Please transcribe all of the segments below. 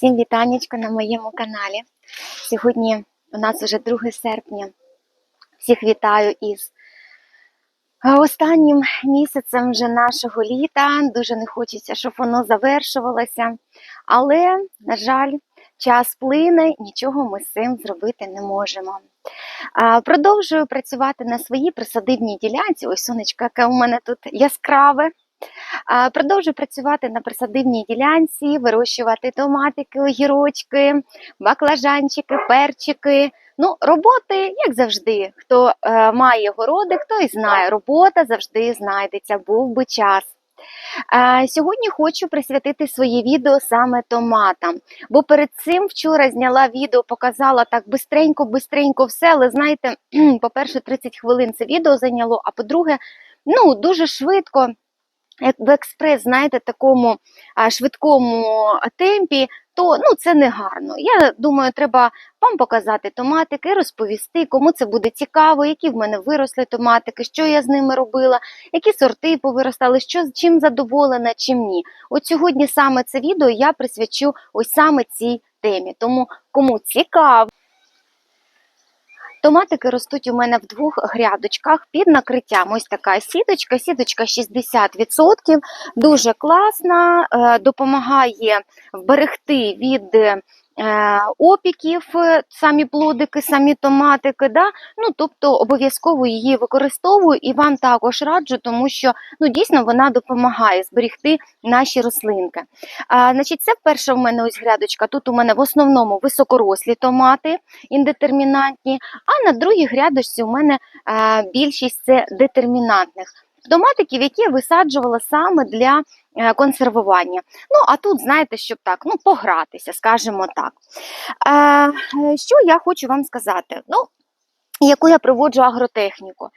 Всім вітанечко на моєму каналі. Сьогодні у нас вже 2 серпня. Всіх вітаю із останнім місяцем вже нашого літа. Дуже не хочеться, щоб воно завершувалося. Але, на жаль, час плине, нічого ми з цим зробити не можемо. Продовжую працювати на своїй присадибній ділянці. Ось сонечко, яке у мене тут яскраве. Продовжую працювати на присадибній ділянці, вирощувати томатики, огірочки, баклажанчики, перчики. Ну, роботи, як завжди. Хто е, має городи, хто і знає, робота завжди знайдеться, був би час. Е, Сьогодні хочу присвятити своє відео саме томатам, бо перед цим вчора зняла відео, показала так бистренько-бистренько все, але знаєте, по-перше, 30 хвилин це відео зайняло, а по-друге, ну, дуже швидко як в експрес, знаєте, такому швидкому темпі, то ну, це не гарно. Я думаю, треба вам показати томатики, розповісти, кому це буде цікаво, які в мене виросли томатики, що я з ними робила, які сорти повиростали, що, чим задоволена, чим ні. От сьогодні саме це відео я присвячу ось саме цій темі. Тому кому цікаво. Томатики ростуть у мене в двох грядочках під накриттям. Ось така сіточка, сіточка 60%, дуже класна, е, допомагає вберегти від е, опіків е, самі плодики, самі томатики. Да? Ну, тобто обов'язково її використовую і вам також раджу, тому що ну, дійсно вона допомагає зберегти наші рослинки. А, значить, Це вперше в мене ось грядочка. Тут у мене в основному високорослі томати, індетермінантні, а на другій грядочці у мене е, більшість це детермінантних томатиків, які я висаджувала саме для е, консервування. Ну, а тут, знаєте, щоб так, ну, погратися, скажімо так. Е, е, Що я хочу вам сказати? Ну, Яку я проводжу агротехніку. Е,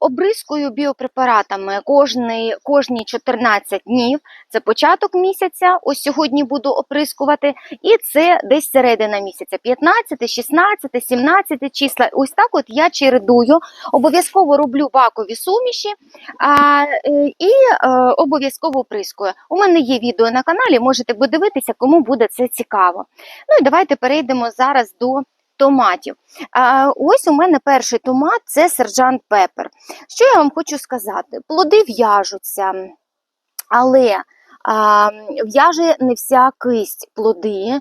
обризкою біопрепаратами кожні, кожні 14 днів, це початок місяця, ось сьогодні буду оприскувати, і це десь середина місяця, 15, 16, 17 числа. Ось так от я чередую, обов'язково роблю бакові суміші е, і е, обов'язково оприскую. У мене є відео на каналі, можете подивитися, кому буде це цікаво. Ну і давайте перейдемо зараз до томатів. А, Ось у мене перший томат це сержант пепер. Що я вам хочу сказати? Плоди в'яжуться, але в'яже не вся кисть плоди,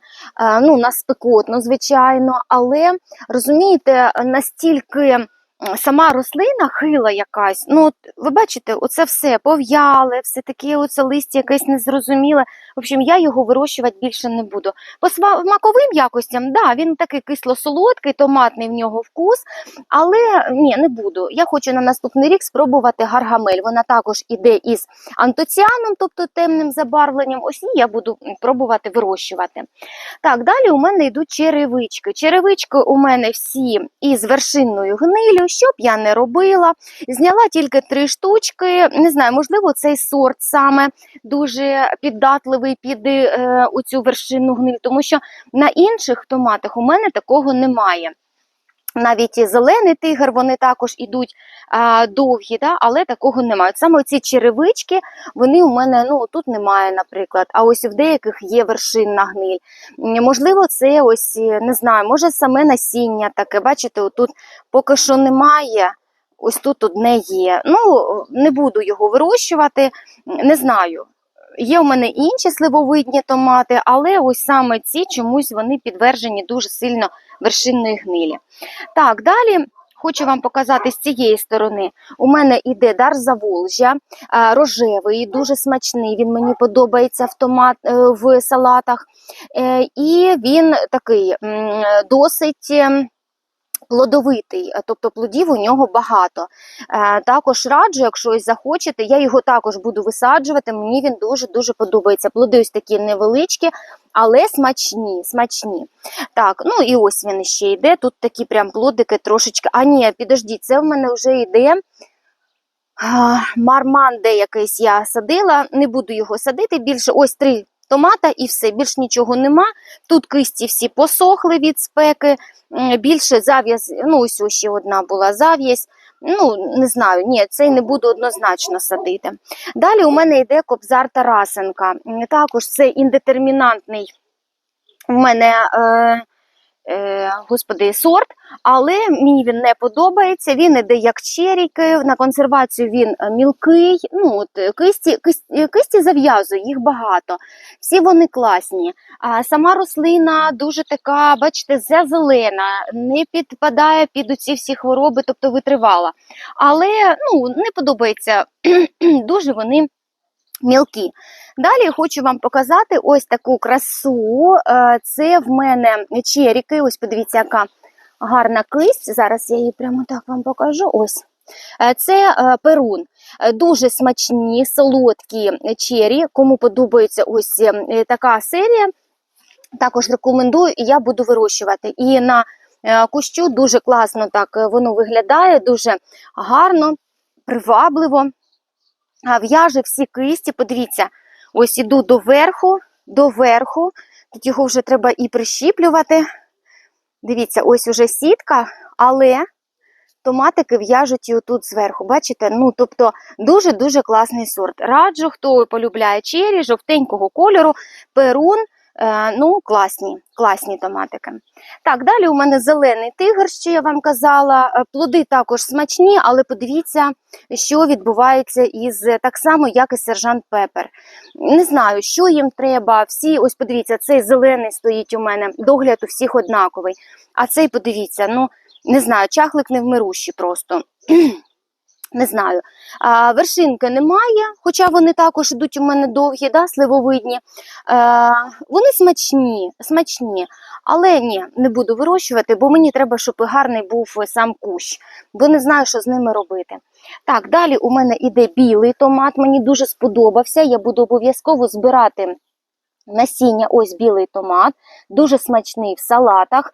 ну, нас спекотно, звичайно, але розумієте, настільки. Сама рослина хила якась, ну ви бачите, оце все пов'яле, все таке оце листя якесь незрозуміле. В общем, я його вирощувати більше не буду. По смаковим якостям, да, він такий кисло-солодкий, томатний в нього вкус, але ні, не буду. Я хочу на наступний рік спробувати гаргамель. Вона також іде із антоціаном, тобто темним забарвленням. Ось її я буду пробувати вирощувати. Так, далі у мене йдуть черевички. Черевички у мене всі із вершинною гнилю, що б я не робила. Зняла тільки три штучки. Не знаю, можливо, цей сорт саме дуже піддатливий під е, у цю вершину гниль, тому що на інших томатах у мене такого немає. Навіть зелений тигр, вони також ідуть а, довгі, да, але такого немає. От Саме ці черевички, вони у мене ну, тут немає, наприклад, а ось в деяких є вершинна гниль. Можливо, це ось, е, не знаю, може саме насіння таке. Бачите, тут поки що немає. Ось тут одне є. Ну, не буду його вирощувати, не знаю. Є у мене інші сливовидні томати, але ось саме ці чомусь вони підтверджені дуже сильно вершинної гнилі. Так, далі. Хочу вам показати з цієї сторони. У мене іде дар Заволжя, рожевий, дуже смачний. Він мені подобається в томат е, в салатах. Е, І він такий досить. Плодовитий, е, тобто плодів у нього багато. Е, також раджу, якщо ось захочете, я його також буду висаджувати. Мені він дуже-дуже подобається. Плоди ось такі невеличкі, але смачні. смачні. Так, ну і ось він ще йде. Тут такі прям плодики трошечки. А ні, підождіть, це в мене вже йде. Марман де якийсь я садила, не буду його садити більше. Ось три томата і все, більш нічого нема. Тут кисті всі посохли від спеки, більше зав'яз, ну ось ще одна була зав'язь. Ну, не знаю, ні, цей не буду однозначно садити. Далі у мене йде кобзар Тарасенка. Також це індетермінантний в мене. Е, Господи, сорт, але мені він не подобається. Він іде як черіки. На консервацію він е, мілкий. Ну от е, кисті, кисті, кисті зав'язую, їх багато. Всі вони класні. А сама рослина дуже така, бачите, зелена, не підпадає під оці всі хвороби, тобто витривала. Але ну, не подобається дуже вони мілкі. Далі я хочу вам показати ось таку красу. Е, Це в мене черіки. Ось подивіться, яка гарна кисть. Зараз я її прямо так вам покажу. Ось. Е, Це е, перун. Дуже смачні, солодкі чері. Кому подобається ось така серія, також рекомендую, і я буду вирощувати. І на кущу дуже класно так воно виглядає, дуже гарно, привабливо. В'яже всі кисті, подивіться, ось іду до верху, до верху. Тут його вже треба і прищіплювати. Дивіться, ось уже сітка, але томатики в'яжуть і отут зверху. Бачите? Ну, тобто дуже-дуже класний сорт. Раджу, хто полюбляє чері, жовтенького кольору, перун. Е, ну, класні, класні томатики. Так, далі у мене зелений тигр, що я вам казала. Е, Плоди також смачні, але подивіться, що відбувається із так само, як і сержант Пепер. Не знаю, що їм треба. Всі, ось подивіться, цей зелений стоїть у мене, догляд у всіх однаковий. А цей, подивіться, ну не знаю, чахлик невмирущий просто. Не знаю. А, вершинки немає, хоча вони також ідуть у мене довгі, да, сливовидні. А, вони смачні, смачні. Але ні, не буду вирощувати, бо мені треба, щоб гарний був сам кущ, бо не знаю, що з ними робити. Так, далі у мене іде білий томат, мені дуже сподобався. Я буду обов'язково збирати насіння, ось білий томат, дуже смачний в салатах.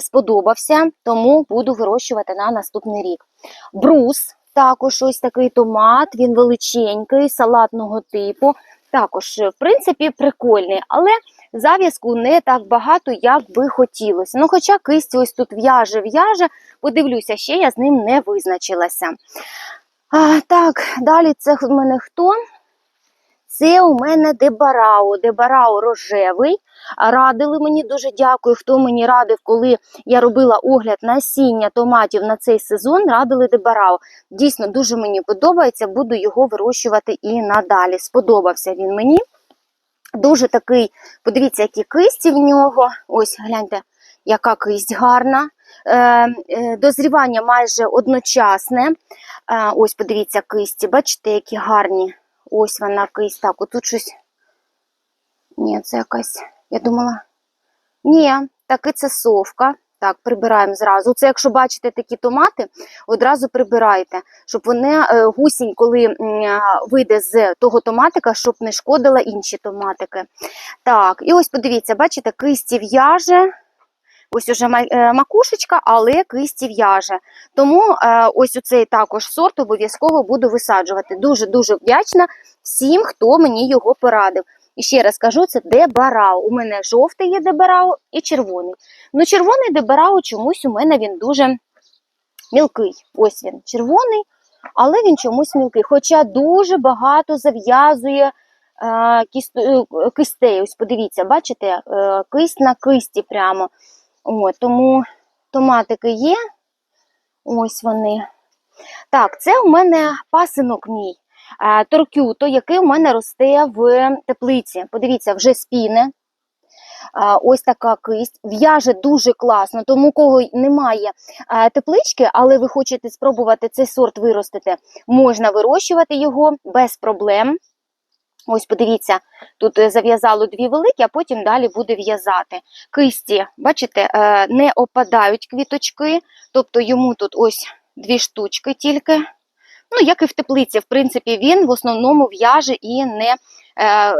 Сподобався, тому буду вирощувати на наступний рік. Брус, також ось такий томат, він величенький, салатного типу. Також, в принципі, прикольний, але зав'язку не так багато, як би хотілося. Ну, хоча кисть ось тут в'яже, в'яже, подивлюся, ще я з ним не визначилася. А, так, далі це в мене хто? Це у мене Дебарао. Дебарао рожевий. Радили мені дуже дякую, хто мені радив, коли я робила огляд насіння томатів на цей сезон. Радили Дебарао. Дійсно, дуже мені подобається, буду його вирощувати і надалі. Сподобався він мені. Дуже такий, подивіться, які кисті в нього. Ось, гляньте, яка кисть гарна. Е, е, дозрівання майже одночасне. Е, ось, подивіться, кисті. Бачите, які гарні. Ось вона кисть. Так, отут щось. Ні, це якась. Я думала. Ні, таки це совка. Так, прибираємо зразу. Це, якщо бачите такі томати, одразу прибирайте, щоб вони е, гусінь, коли е, вийде з того томатика, щоб не шкодила інші томатики. Так, і ось подивіться, бачите, кисті в'яже. Ось уже е, макушечка, але кисті в'яже. Тому е, ось оцей також сорт обов'язково буду висаджувати. Дуже-дуже вдячна всім, хто мені його порадив. І ще раз кажу, це дебарау. У мене жовтий є дебарау і червоний. Ну, червоний дебарау чомусь у мене він дуже мілкий. Ось він, червоний, але він чомусь мілкий. Хоча дуже багато зав'язує е, кистей. Ось подивіться, бачите, кисть на кисті прямо. О, тому томатики є. Ось вони. Так, це у мене пасинок мій. е, Торкюто, який у мене росте в теплиці. Подивіться, вже спіне. Ось така кисть. В'яже дуже класно, тому кого немає е, теплички, але ви хочете спробувати цей сорт виростити, можна вирощувати його без проблем. Ось подивіться, тут е, зав'язало дві великі, а потім далі буде в'язати. Кисті, бачите, е, не опадають квіточки, тобто йому тут ось дві штучки тільки. Ну, як і в теплиці, в принципі, він в основному в'яже і не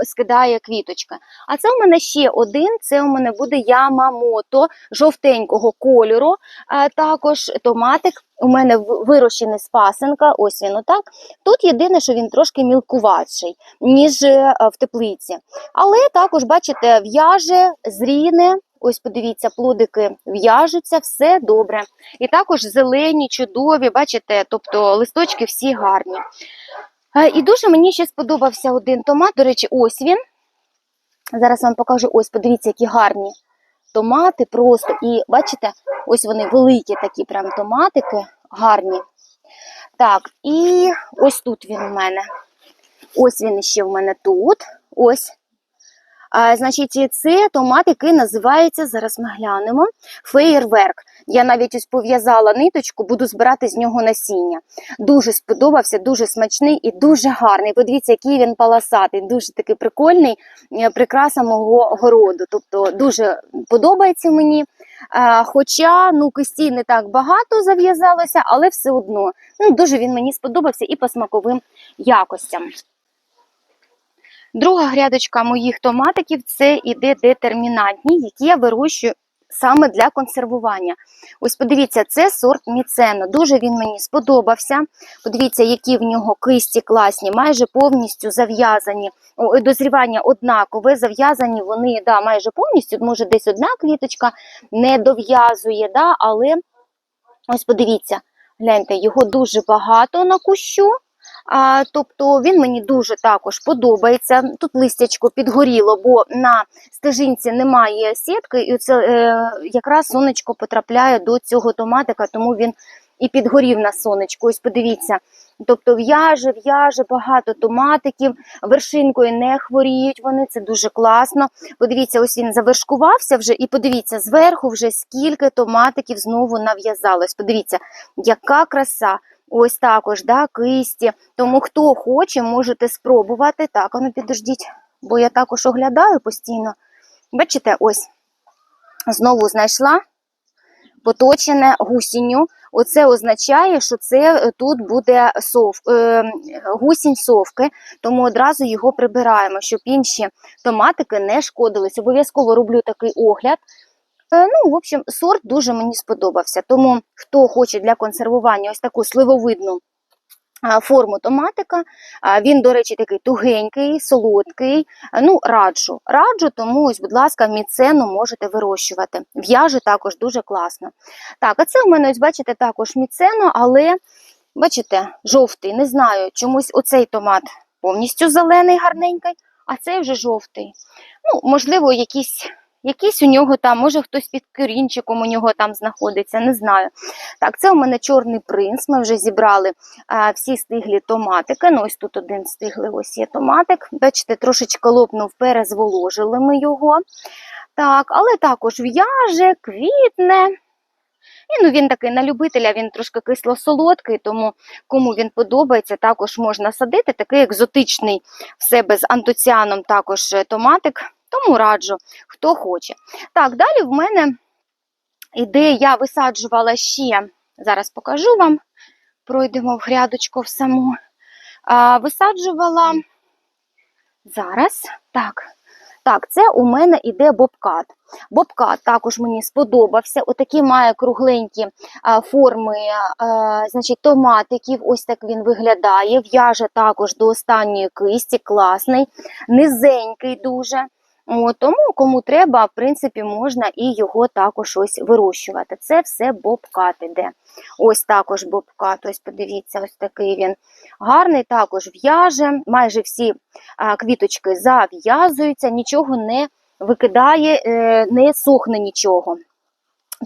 скидає квіточки. А це у мене ще один, це у мене буде Ямамото жовтенького кольору. Е, також томатик у мене вирощений з пасенка, ось він отак. Тут єдине, що він трошки мілкуватший, ніж е, в теплиці. Але також, бачите, в'яже, зріне. Ось подивіться, плодики в'яжуться, все добре. І також зелені, чудові, бачите, тобто листочки всі гарні. Е, І дуже мені ще сподобався один томат. До речі, ось він. Зараз вам покажу. Ось, подивіться, які гарні томати просто. І бачите, ось вони великі такі прям томатики, гарні. Так, і ось тут він у мене. Ось він ще в мене тут. Ось. А, значить, це томат, який називається, зараз ми глянемо, феєрверк. Я навіть ось пов'язала ниточку, буду збирати з нього насіння. Дуже сподобався, дуже смачний і дуже гарний. Подивіться, який він полосатий, дуже такий прикольний, е, прикраса мого городу. Тобто дуже подобається мені. Хоча ну, кисті не так багато зав'язалося, але все одно ну, дуже він мені сподобався і по смаковим якостям. Друга грядочка моїх томатиків це іде детермінантні, які я вирощую саме для консервування. Ось подивіться, це сорт міцено. Дуже він мені сподобався. Подивіться, які в нього кисті класні, майже повністю зав'язані. Дозрівання однакове, зав'язані вони да, майже повністю. Може, десь одна квіточка не дов'язує, да, але ось подивіться, гляньте, його дуже багато на кущу. А, тобто він мені дуже також подобається. Тут листячко підгоріло, бо на стежинці немає сітки, і це е, якраз сонечко потрапляє до цього томатика, тому він і підгорів на сонечку. Ось подивіться. Тобто в'яже, в'яже багато томатиків, вершинкою не хворіють вони, це дуже класно. Подивіться, ось він завершкувався вже, і подивіться, зверху вже скільки томатиків знову нав'язалось. Подивіться, яка краса. Ось також, да, кисті. Тому хто хоче, можете спробувати. Так, а ну підождіть, бо я також оглядаю постійно. Бачите, ось знову знайшла поточене гусінню. Оце означає, що це е, тут буде сов, е, гусінь совки, тому одразу його прибираємо, щоб інші томатики не шкодились. Обов'язково роблю такий огляд. Е, Ну, в общем, сорт дуже мені сподобався. Тому хто хоче для консервування ось таку сливовидну форму томатика, він, до речі, такий тугенький, солодкий. Ну, раджу. Раджу, тому ось, будь ласка, міцену можете вирощувати. В'яже також дуже класно. Так, а це у мене, ось бачите, також міцено, але бачите, жовтий. Не знаю, чомусь оцей томат повністю зелений, гарненький, а цей вже жовтий. Ну, можливо, якісь. Якийсь у нього там, може хтось під корінчиком у нього там знаходиться, не знаю. Так, це у мене чорний принц. Ми вже зібрали а, всі стиглі томатики. Ну, ось тут один стиглий, ось є томатик. Бачите, трошечки лопнув, перезволожили ми його. Так, але також в'яже, квітне. І ну, він такий на любителя, він трошки кисло-солодкий, тому кому він подобається, також можна садити. Такий екзотичний в себе з антоціаном також е, томатик. Тому раджу, хто хоче. Так, далі в мене іде, я висаджувала ще, зараз покажу вам, пройдемо в грядочку в саму. А, висаджувала зараз, так, так, це у мене іде бобкат. Бобкат також мені сподобався. Отакі має кругленькі а, форми а, значить, томатиків. Ось так він виглядає. В'яже також до останньої кисті, класний, низенький дуже. Тому кому треба, в принципі, можна і його також ось вирощувати. Це все бобкат іде. Ось також бобкат, ось подивіться, ось такий він гарний, також в'яже. Майже всі квіточки зав'язуються, нічого не викидає, е, не сохне нічого.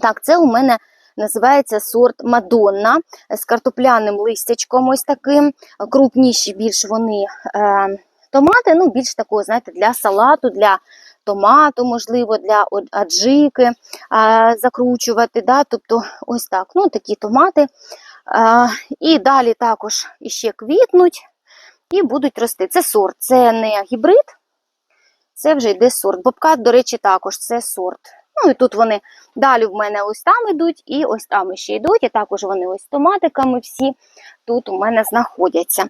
Так, це у мене називається сорт Мадонна з картопляним листячком, ось таким. Крупніші більш вони. Томати, ну, більш такого, знаєте, для салату, для томату, можливо, для аджики а, закручувати. Да? Тобто, ось так. Ну, такі томати. А, і далі також іще квітнуть і будуть рости. Це сорт, це не гібрид, це вже йде сорт. Бобкат, до речі, також це сорт. Ну, і тут вони далі в мене ось там йдуть, і ось там ще йдуть, і також вони ось томатиками всі тут у мене знаходяться.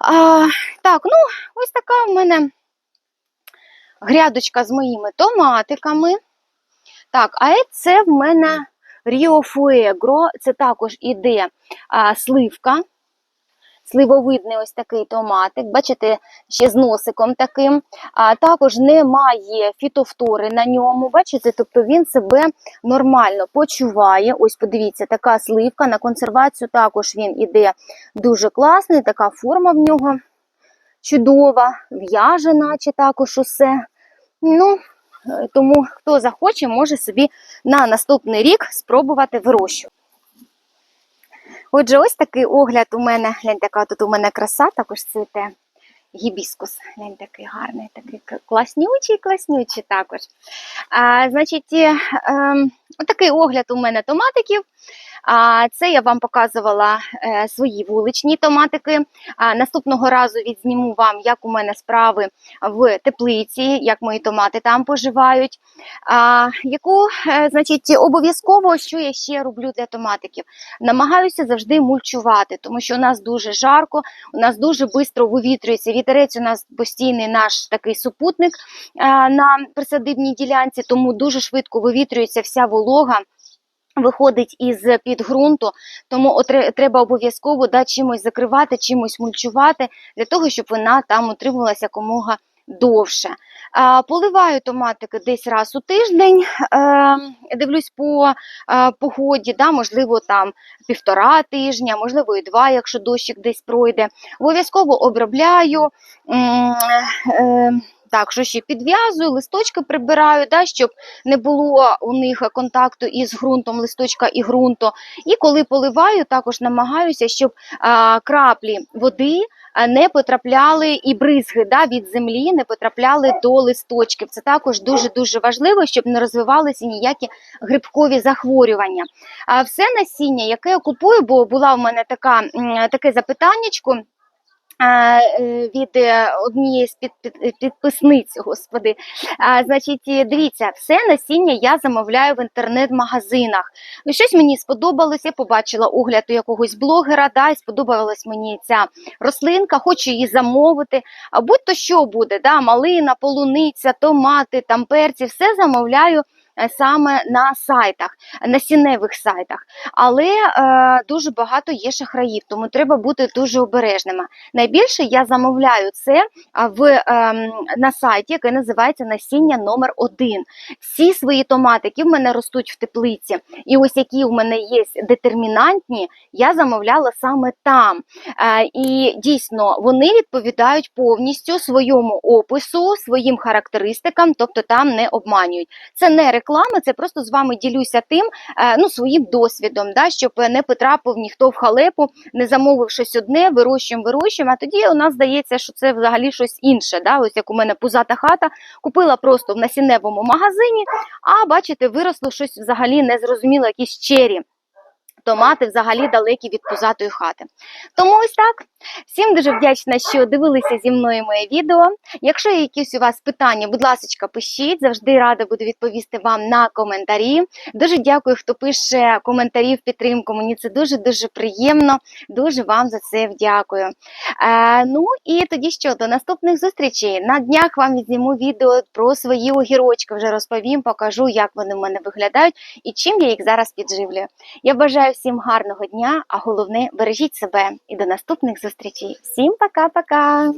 А, Так, ну, ось така в мене грядочка з моїми томатиками. Так, а це в мене Ріо Фуегро, це також іде а, сливка. Сливовидний ось такий томатик, бачите, ще з носиком таким. А також немає фітофтори на ньому. Бачите, тобто він себе нормально почуває. Ось, подивіться, така сливка. На консервацію також він іде дуже класний, така форма в нього чудова, в'яже, наче також усе. Ну, е, тому хто захоче, може собі на наступний рік спробувати вирощувати. Отже, ось такий огляд у мене. Гляньте, яка тут у мене краса, також цвіте гібіскус. Глянь, такий гарний, такий класнючий, класнючий також. А, значить, е, ем, отакий огляд у мене томатиків. А, це я вам показувала е, свої вуличні томатики. А, наступного разу відзніму вам, як у мене справи в теплиці, як мої томати там поживають. А, яку, е, значить, обов'язково, що я ще роблю для томатиків? Намагаюся завжди мульчувати, тому що у нас дуже жарко, у нас дуже швидко вивітрюється. Вітерець у нас постійний наш такий супутник на присадибній ділянці, тому дуже швидко вивітрюється вся волога. Виходить із під ґрунту, тому треба обов'язково да, чимось закривати, чимось мульчувати, для того, щоб вона там утримувалася якомога довше. Поливаю томатики десь раз у тиждень, е, дивлюсь по е, погоді, да, можливо, там півтора тижня, можливо, і два, якщо дощик десь пройде. Обов'язково обробляю. е, так, що ще підв'язую, листочки прибираю, да, щоб не було у них контакту із ґрунтом, листочка і ґрунту. І коли поливаю, також намагаюся, щоб а, краплі води не потрапляли і бризги да, від землі не потрапляли до листочків. Це також дуже-дуже важливо, щоб не розвивалися ніякі грибкові захворювання. А все насіння, яке я купую, бо була в мене така, таке запитаннячко. Е, Від е, однієї з під, під, підписниць, господи. Значить, е, дивіться, все насіння я замовляю в інтернет-магазинах. Ну, щось мені сподобалося, я побачила огляд у якогось блогера, да, і сподобалась мені ця рослинка, хочу її замовити. А будь-то що буде, да, малина, полуниця, томати, там перці, все замовляю саме на сайтах, насінневих сайтах. Але е, дуже багато є шахраїв, тому треба бути дуже обережними. Найбільше я замовляю це в, ем, на сайті, який називається насіння номер 1 Всі свої томати, які в мене ростуть в теплиці, і ось які у мене є детермінантні, я замовляла саме там. Е, і дійсно вони відповідають повністю своєму опису, своїм характеристикам, тобто там не обманюють. Це не реклама, це просто з вами ділюся тим, е, ну, своїм досвідом, да, щоб не потрапив ніхто в халепу, не замовив щось одне, вирощуємо, вирощуємо, а тоді у нас здається, що це взагалі щось інше. Да? Ось як у мене пузата хата, купила просто в насінневому магазині, а бачите, виросло щось взагалі незрозуміло, якісь чері. Томати взагалі далекі від пузатої хати. Тому ось так. Всім дуже вдячна, що дивилися зі мною моє відео. Якщо є якісь у вас питання, будь ласка, пишіть. Завжди рада буду відповісти вам на коментарі. Дуже дякую, хто пише коментарі в підтримку. Мені це дуже дуже приємно. Дуже вам за це вдякую. Е, ну і тоді що до наступних зустрічей. На днях вам відзніму відео про свої огірочки. Вже розповім, покажу, як вони в мене виглядають і чим я їх зараз підживлюю. Я бажаю всім гарного дня, а головне бережіть себе і до наступних зустрічей. Всім пока-пока!